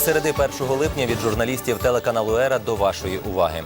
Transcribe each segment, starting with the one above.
середи 1 липня від журналістів телеканалу Ера до вашої уваги.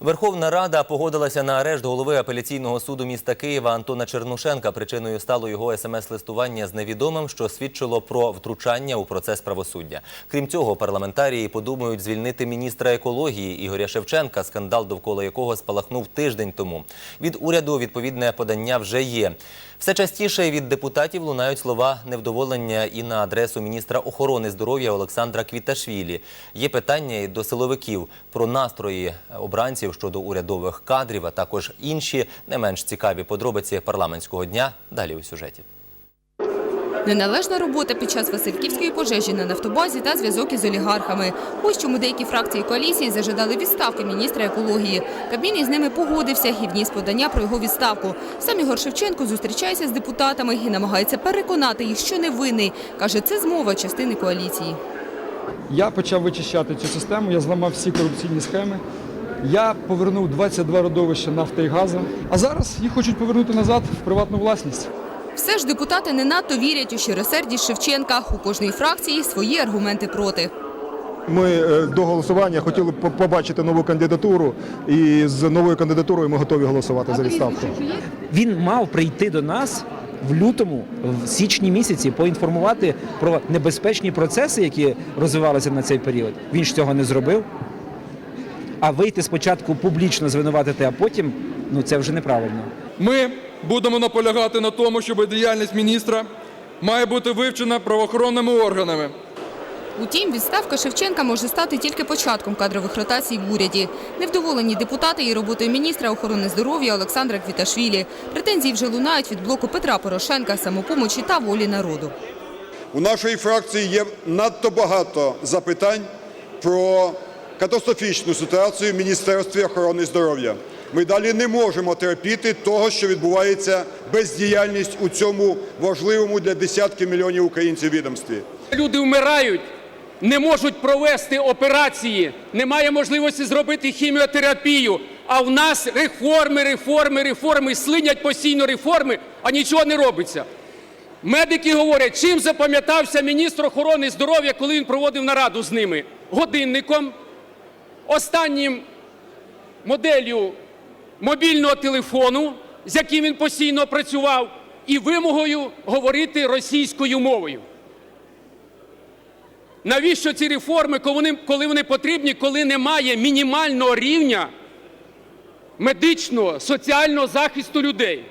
Верховна Рада погодилася на арешт голови апеляційного суду міста Києва Антона Чернушенка. Причиною стало його смс-листування з невідомим, що свідчило про втручання у процес правосуддя. Крім цього, парламентарії подумають звільнити міністра екології Ігоря Шевченка, скандал довкола якого спалахнув тиждень тому. Від уряду відповідне подання вже є. Все частіше від депутатів лунають слова невдоволення і на адресу міністра охорони здоров'я Олександра Квіташвілі. Є питання і до силовиків про настрої обранців щодо урядових кадрів, а також інші не менш цікаві подробиці парламентського дня. Далі у сюжеті. Неналежна робота під час Васильківської пожежі на нафтобазі та зв'язок із олігархами. Ось чому деякі фракції коаліції зажадали відставки міністра екології. Кабмін із ними погодився і вніс подання про його відставку. Сам Ігор Шевченко зустрічається з депутатами і намагається переконати їх, що не винний. Каже, це змова частини коаліції. Я почав вичищати цю систему, я зламав всі корупційні схеми. Я повернув 22 родовища нафти і газу. А зараз їх хочуть повернути назад в приватну власність. Все ж депутати не надто вірять у щиросердість Шевченка. У кожній фракції свої аргументи проти. Ми е, до голосування хотіли б побачити нову кандидатуру, і з новою кандидатурою ми готові голосувати за відставку. Він мав прийти до нас в лютому, в січні місяці, поінформувати про небезпечні процеси, які розвивалися на цей період. Він ж цього не зробив. А вийти спочатку публічно звинуватити, а потім ну це вже неправильно. Ми будемо наполягати на тому, щоб діяльність міністра має бути вивчена правоохоронними органами. Утім, відставка Шевченка може стати тільки початком кадрових ротацій в уряді. Невдоволені депутати і роботою міністра охорони здоров'я Олександра Квіташвілі. Претензії вже лунають від блоку Петра Порошенка, самопомочі та волі народу. У нашої фракції є надто багато запитань про катастрофічну ситуацію в Міністерстві охорони здоров'я. Ми далі не можемо терпіти того, що відбувається бездіяльність у цьому важливому для десятків мільйонів українців відомстві. Люди вмирають, не можуть провести операції, немає можливості зробити хіміотерапію. А в нас реформи, реформи, реформи, слинять постійно реформи, а нічого не робиться. Медики говорять, чим запам'ятався міністр охорони здоров'я, коли він проводив нараду з ними? Годинником, останнім моделлю мобільного телефону, з яким він постійно працював, і вимогою говорити російською мовою. Навіщо ці реформи, коли вони, потрібні, коли немає мінімального рівня медичного, соціального захисту людей?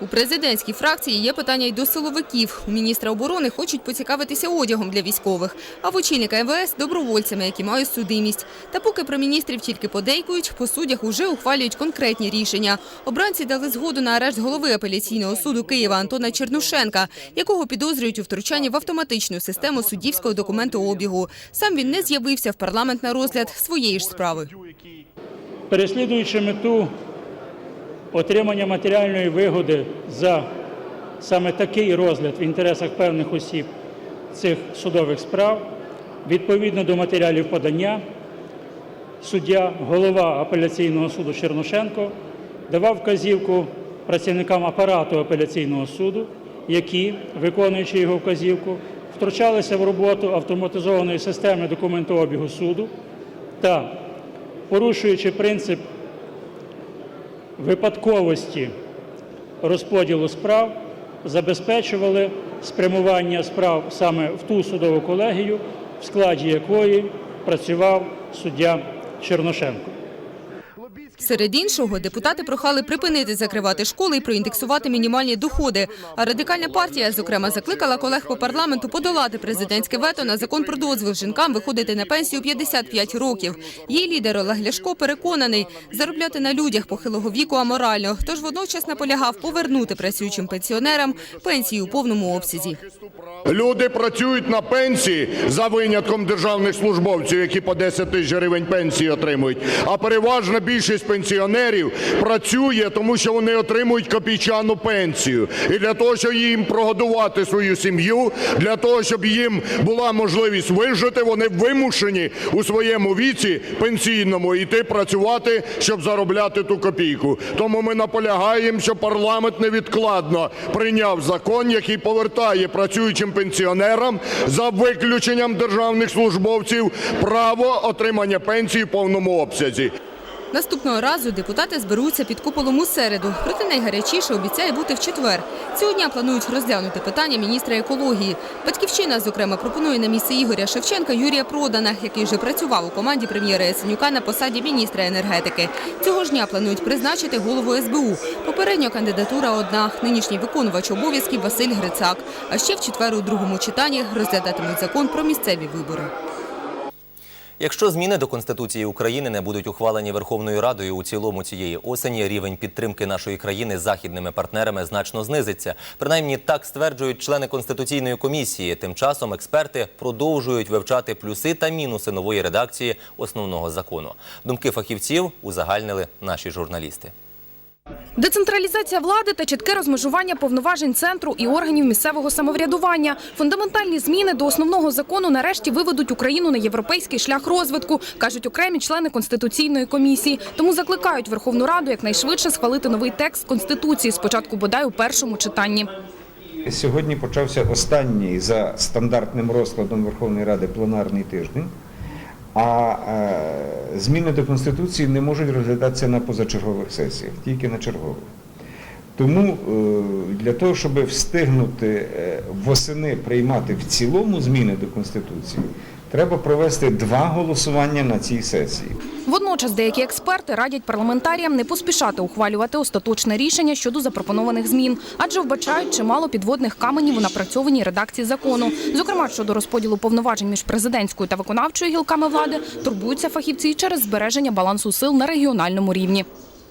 У президентській фракції є питання й до силовиків. У міністра оборони хочуть поцікавитися одягом для військових, а в очільника МВС – добровольцями, які мають судимість. Та поки про міністрів тільки подейкують, по суддях уже ухвалюють конкретні рішення. Обранці дали згоду на арешт голови апеляційного суду Києва Антона Чернушенка, якого підозрюють у втручанні в автоматичну систему суддівського документообігу. Сам він не з'явився в парламент на розгляд своєї ж справи. переслідуючи мету отримання матеріальної вигоди за саме такий розгляд в інтересах певних осіб цих судових справ, відповідно до матеріалів подання, суддя, голова апеляційного суду Чернушенко давав вказівку працівникам апарату апеляційного суду, які, виконуючи його вказівку, втручалися в роботу автоматизованої системи документообігу суду та порушуючи принцип випадковості розподілу справ, забезпечували спрямування справ саме в ту судову колегію, в складі якої працював суддя Черношенко. Серед іншого, депутати прохали припинити закривати школи і проіндексувати мінімальні доходи. А радикальна партія, зокрема, закликала колег по парламенту подолати президентське вето на закон про дозвіл жінкам виходити на пенсію 55 років. Її лідер Олег Ляшко переконаний, заробляти на людях похилого віку аморально. Тож водночас наполягав повернути працюючим пенсіонерам пенсії у повному обсязі. Люди працюють на пенсії за винятком державних службовців, які по 10 тисяч гривень пенсії отримують. А переважна більшість пенсіонерів працює, тому що вони отримують копійчану пенсію. І для того, щоб їм прогодувати свою сім'ю, для того, щоб їм була можливість вижити, вони вимушені у своєму віці пенсійному йти працювати, щоб заробляти ту копійку. Тому ми наполягаємо, що парламент невідкладно прийняв закон, який повертає працюючим пенсіонерам за виключенням державних службовців право отримання пенсії в повному обсязі. Наступного разу депутати зберуться під куполом у середу. Проте найгарячіше обіцяє бути в четвер. Цього дня планують розглянути питання міністра екології. Батьківщина, зокрема, пропонує на місце Ігоря Шевченка Юрія Продана, який вже працював у команді прем'єра Яценюка на посаді міністра енергетики. Цього ж дня планують призначити голову СБУ. Попередньо кандидатура одна – нинішній виконувач обов'язків Василь Грицак. А ще в четвер у другому читанні розглядатимуть закон про місцеві вибори. Якщо зміни до Конституції України не будуть ухвалені Верховною Радою у цілому цієї осені, рівень підтримки нашої країни західними партнерами значно знизиться. Принаймні так стверджують члени Конституційної комісії. Тим часом експерти продовжують вивчати плюси та мінуси нової редакції основного закону. Думки фахівців узагальнили наші журналісти. Децентралізація влади та чітке розмежування повноважень центру і органів місцевого самоврядування. Фундаментальні зміни до основного закону нарешті виведуть Україну на європейський шлях розвитку, кажуть окремі члени конституційної комісії. Тому закликають Верховну Раду якнайшвидше схвалити новий текст конституції. Спочатку бодай у першому читанні. Сьогодні почався останній за стандартним розкладом Верховної Ради пленарний тиждень, а е, зміни до Конституції не можуть розглядатися на позачергових сесіях, тільки на чергових. Тому е, для того, щоб встигнути е, восени приймати в цілому зміни до Конституції, треба провести два голосування на цій сесії. Водночас деякі експерти радять парламентаріям не поспішати ухвалювати остаточне рішення щодо запропонованих змін, адже вбачають чимало підводних каменів у напрацьованій редакції закону. Зокрема, щодо розподілу повноважень між президентською та виконавчою гілками влади, турбуються фахівці через збереження балансу сил на регіональному рівні.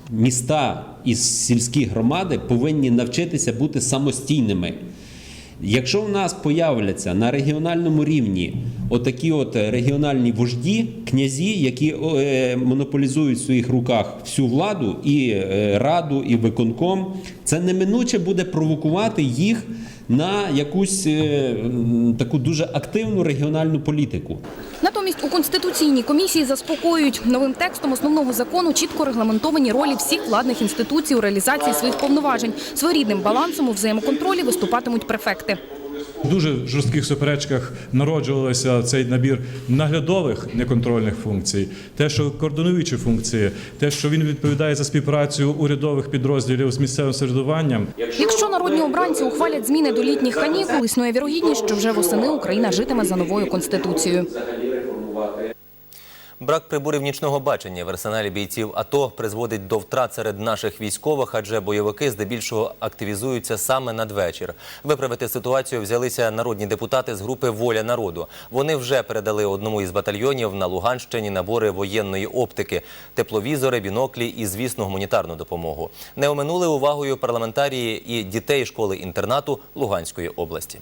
міста і сільські громади повинні навчитися бути самостійними. Якщо в нас появляться на регіональному рівні отакі от регіональні вожді, князі, які е, монополізують в своїх руках всю владу, і е, раду, і виконком, це неминуче буде провокувати їх на якусь е, таку дуже активну регіональну політику. Натомість у конституційній комісії заспокоюють новим текстом основного закону чітко регламентовані ролі всіх владних інституцій у реалізації своїх повноважень. Своєрідним балансом у взаємоконтролі виступатимуть префекти. В дуже жорстких суперечках народжувався цей набір наглядових неконтрольних функцій, те, що координуючі функції, те, що він відповідає за співпрацю урядових підрозділів з місцевим середуванням. Якщо народні обранці ухвалять зміни до літніх канікул, існує вірогідність, що вже восени Україна житиме за новою конституцією. Брак приборів нічного бачення в арсеналі бійців АТО призводить до втрат серед наших військових, адже бойовики здебільшого активізуються саме надвечір. Виправити ситуацію взялися народні депутати з групи Воля народу. Вони вже передали одному із батальйонів на Луганщині набори воєнної оптики, тепловізори, біноклі і, звісно, гуманітарну допомогу. Не оминули увагою парламентарії і дітей школи-інтернату Луганської області.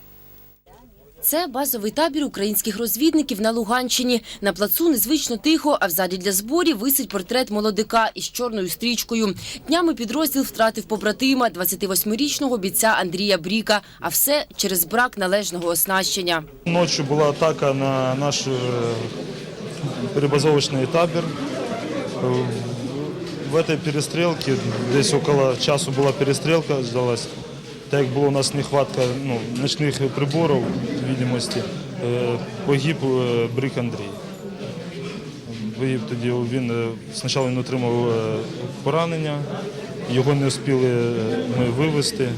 Це базовий табір українських розвідників на Луганщині. На плацу незвично тихо, а в залі для зборів висить портрет молодика із чорною стрічкою. Днями підрозділ втратив побратима, 28-річного бійця Андрія Бріка. А все через брак належного оснащення. Ночью была атака на наш э, перебазовочный табір. Э, В этой перестрелке, десь около часу була перестрілка, здалась. Так як було у нас нехватка ну, ночних приборів, відомості, е, погиб е, Брик Андрій. Погиб тоді він е, спочатку він отримав поранення, його не встигли ми вивезти.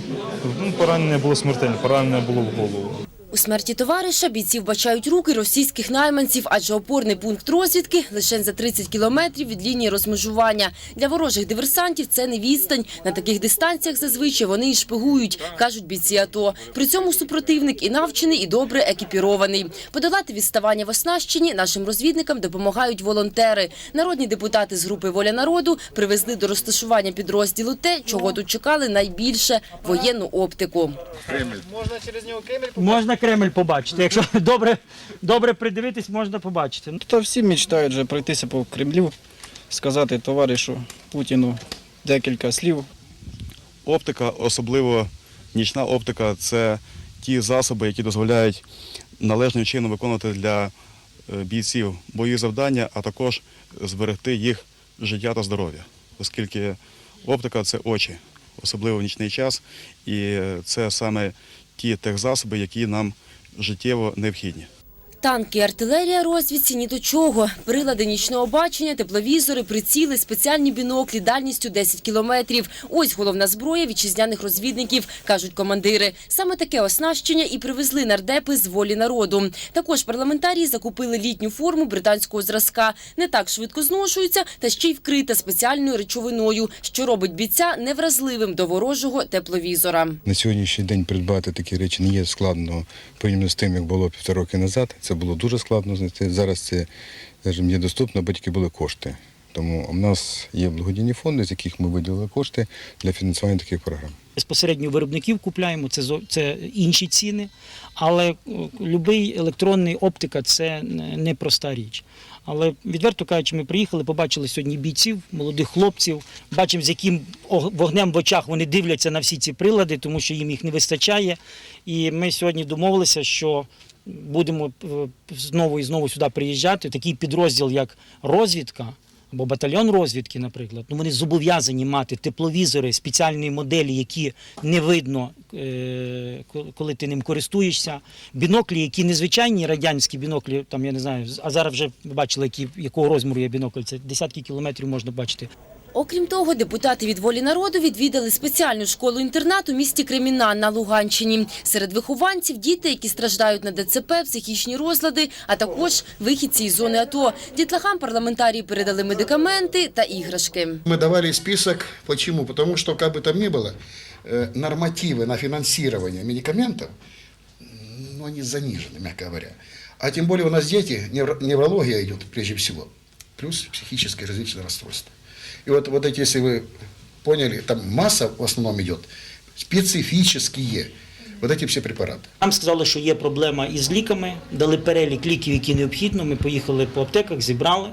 Ну, поранення було смертельне, поранення було в голову. У смерті товариша бійці вбачають руки російських найманців, адже опорний пункт розвідки лише за 30 кілометрів від лінії розмежування. Для ворожих диверсантів це не відстань. На таких дистанціях зазвичай вони і шпигують, кажуть бійці АТО. При цьому супротивник і навчений, і добре екіпірований. Подолати відставання в оснащенні нашим розвідникам допомагають волонтери. Народні депутати з групи «Воля народу» привезли до розташування підрозділу те, чого тут чекали найбільше – воєнну оптику. Можна через нього Кремль побачити. Якщо добре, добре придивитись, можна побачити. То всі мечтають вже пройтися по Кремлю, сказати товаришу, Путіну декілька слів. Оптика, особливо нічна оптика, це ті засоби, які дозволяють належним чином виконувати для е, бійців бої завдання, а також зберегти їх життя та здоров'я, оскільки оптика це очі, особливо в нічний час, і е, це саме ті техзасоби, які нам життєво необхідні. Танки, артилерія розвідці ні до чого. Прилади нічного бачення, тепловізори, приціли, спеціальні біноклі дальністю 10 кілометрів. Ось головна зброя вітчизняних розвідників, кажуть командири. Саме таке оснащення і привезли нардепи з волі народу. Також парламентарії закупили літню форму британського зразка. Не так швидко зношується, та ще й вкрита спеціальною речовиною, що робить бійця невразливим до ворожого тепловізора. На сьогоднішній день придбати такі речі не є складно порівняно з тим, як було півтора роки назад. Це було дуже складно знайти. Зараз це скажімо, є доступно, бо тільки були кошти. Тому в нас є благодійні фонди, з яких ми виділили кошти для фінансування таких програм. Безпосередньо виробників купляємо, це, це інші ціни, але е, любий електронний оптика це не проста річ. Але відверто кажучи, ми приїхали, побачили сьогодні бійців, молодих хлопців, бачимо, з яким вогнем в очах вони дивляться на всі ці прилади, тому що їм їх не вистачає. І ми сьогодні домовилися, що будемо е, знову і знову сюди приїжджати. Такий підрозділ, як розвідка або батальйон розвідки, наприклад, ну вони зобов'язані мати тепловізори спеціальної моделі, які не видно, е, коли ти ним користуєшся. Біноклі, які незвичайні радянські біноклі, там я не знаю, а зараз вже бачили, які, якого розміру є бінокль. Це десятки кілометрів можна бачити. Окрім того, депутати від волі народу відвідали спеціальну школу-інтернат у місті Кремінна на Луганщині. Серед вихованців діти, які страждають на ДЦП, психічні розлади, а також вихідці із зони АТО. Дітлахам парламентарії передали медикаменти та іграшки. Мы давали список. Почему? Потому что, как бы там ни было, э, нормативы на финансирование медикаментов, ну, они занижены, мягко говоря. А тем более у нас дети, невро- неврология идет прежде всего, плюс психическое различное расстройство. И вот, вот эти, если вы поняли, там масса в основном идет, специфические, вот эти все препараты. Нам сказали, що є проблема із ліками, дали перелік ліків, які необхідно. Ми поїхали по аптеках, зібрали.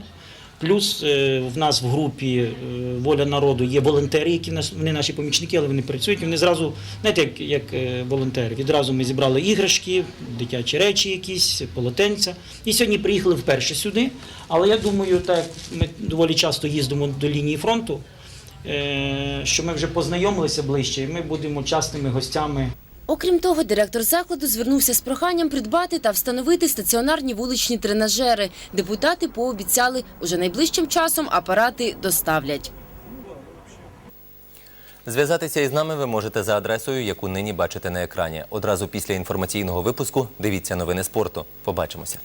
Плюс е, в нас в групі е, Воля народу є волонтери, які нас вони наші помічники, але вони працюють. Вони зразу, знаєте, як, як е, волонтери. Відразу ми зібрали іграшки, дитячі речі, якісь, полотенця. І сьогодні приїхали вперше сюди. Але я думаю, так ми доволі часто їздимо до лінії фронту, що ми вже познайомилися ближче, і ми будемо частими гостями. Окрім того, директор закладу звернувся з проханням придбати та встановити стаціонарні вуличні тренажери. Депутати пообіцяли, уже найближчим часом апарати доставлять. Зв'язатися із нами ви можете за адресою, яку нині бачите на екрані. Одразу після інформаційного випуску дивіться новини спорту. Побачимося.